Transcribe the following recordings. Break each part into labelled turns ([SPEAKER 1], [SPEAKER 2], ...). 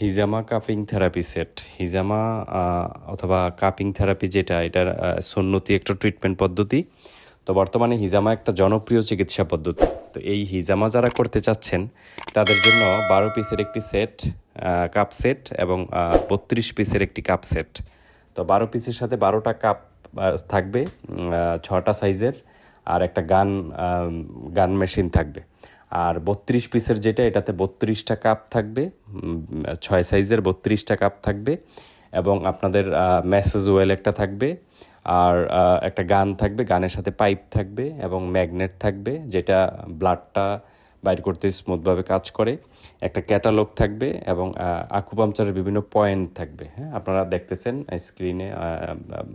[SPEAKER 1] হিজামা cupping therapy set. হিজামা অথবা cupping therapy যেটা, এটার সুন্নতি একটা ট্রিটমেন্ট পদ্ধতি। তো বর্তমানে হিজামা একটা জনপ্রিয় চিকিৎসা পদ্ধতি। তো এই হিজামা যারা করতে চাচ্ছেন, তাদের জন্য বারো পিসের একটি সেট কাপ সেট এবং বত্রিশ পিসের একটি কাপ সেট তো বারো পিসের সাথে বারোটা কাপ থাকবে ছটা সাইজের আর একটা গান গান মেশিন থাকবে। আর বত্রিশ পিসের যেটা, এটাতে বত্রিশটা কাপ থাকবে ছয় সাইজের বত্রিশটা কাপ থাকবে এবং আপনাদের ম্যাসেজ ওয়েল একটা থাকবে। আর একটা গান থাকবে, গানের সাথে পাইপ থাকবে এবং ম্যাগনেট থাকবে, যেটা ব্লাডটা বাইর করতে স্মুথভাবে কাজ করে। একটা ক্যাটালগ থাকবে এবং আকুপাংচারের বিভিন্ন পয়েন্ট থাকবে হ্যাঁ? আপনারা দেখতেছেন স্ক্রিনে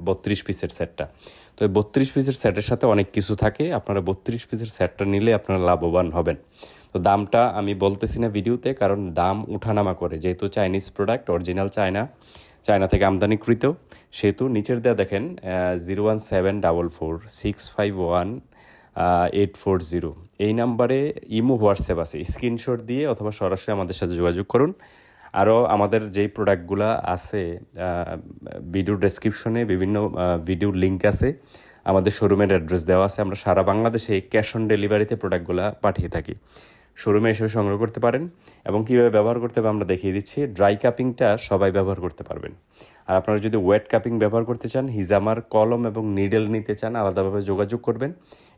[SPEAKER 1] বত্রিশ পিসের সেটটা তো এই বত্রিশ পিসের সেটের সাথে অনেক কিছু থাকে। আপনারা বত্রিশ পিসের সেটটা নিলে আপনারা লাভবান হবেন। তো দামটা আমি বলতেছি না ভিডিওতে, কারণ দাম উঠানামা করে। যেহেতু Chinese product original China China থেকে আমদানিকৃত সেহেতু নিচের দেওয়া দেখেন zero one seven double four six five one eight four zero এই নাম্বারে ইমো, হোয়াটসঅ্যাপ আছে। স্ক্রিনশট দিয়ে অথবা সরাসরি আমাদের সাথে যোগাযোগ করুন। আরও আমাদের যেই প্রোডাক্টগুলো আছে ভিডিও ডেসক্রিপশনে বিভিন্ন ভিডিও লিঙ্ক আছে। আমাদের শোরুমের অ্যাড্রেস দেওয়া আছে। আমরা সারা বাংলাদেশে ক্যাশ অন ডেলিভারিতে প্রোডাক্টগুলো পাঠিয়ে থাকি। শোরুমে এসে সংগ্রহ করতে পারেন এবং কীভাবে ব্যবহার করতে হবে আমরা দেখিয়ে দিচ্ছি। ড্রাই কাপিংটা সবাই ব্যবহার করতে পারবেন। আর আপনারা যদি ওয়েট কাপিং ব্যবহার করতে চান, হিজামার কলম এবং নিডেল নিতে চান, আলাদাভাবে যোগাযোগ করবেন।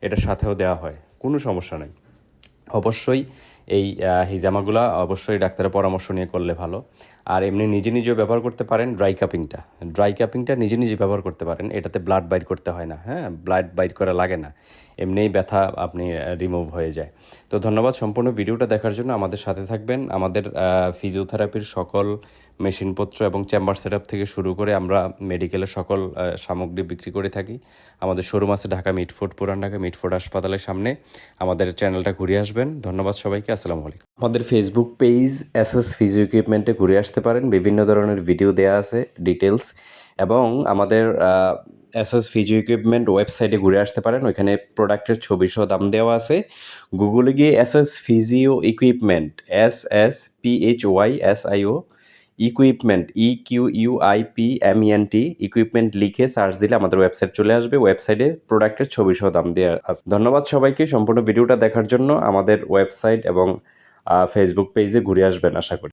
[SPEAKER 1] এটা সাথেও দেওয়া হয়, কোনো সমস্যা নেই। অবশ্যই এই হিজামাগুলা অবশ্যই ডাক্তারের পরামর্শ নিয়ে করলে ভালো। আর এমনি নিজে নিজেও ব্যবহার করতে পারেন ড্রাই কাপিংটা ড্রাই কাপিংটা নিজে নিজে ব্যবহার করতে পারেন, এটাতে ব্লাড বাইর করতে হয় না হ্যাঁ? ব্লাড বাইট করা লাগে না। এমনিই ব্যথা আপনি রিমুভ হয়ে যায়। তো ধন্যবাদ সম্পূর্ণ ভিডিওটা দেখার জন্য আমাদের সাথে থাকবেন। আমাদের ফিজিওথেরাপির সকল মেশিনপত্র এবং চেম্বার সেট থেকে শুরু করে আমরা মেডিকেলের সকল সামগ্রী বিক্রি করে থাকি। আমাদের শোরুম আছে ঢাকা মিটফোর্ট পুরান ঢাকা মিটফোর্ট হাসপাতালের সামনে। আমাদের চ্যানেলটা ঘুরে আসবেন। ধন্যবাদ সবাইকে। আসসালামু আলাইকুম। আমাদের Facebook page S S physio ইকুইপমেন্টে ঘুরে আসতে পারেন। বিভিন্ন ধরনের ভিডিও দেওয়া আছে ডিটেলস এবং আমাদের এস এস ফিজিও ইকুইপমেন্ট ওয়েবসাইটে ঘুরে আসতে পারেন। ওইখানে প্রোডাক্টের ছবি সহ দাম দেওয়া আছে। গুগলে গিয়ে S S physio equipment S S P H Y S I O equipment E Q U I P M E N T equipment লিখে সার্চ দিলে আমাদের ওয়েবসাইট চলে আসবে। ওয়েবসাইটে প্রোডাক্টের ছবি সহ দাম দেওয়া আছে। ধন্যবাদ সবাইকে সম্পূর্ণ ভিডিওটা দেখার জন্য। আমাদের ওয়েবসাইট এবং ফেসবুক পেজে ঘুরে আসবেন, আশা করি।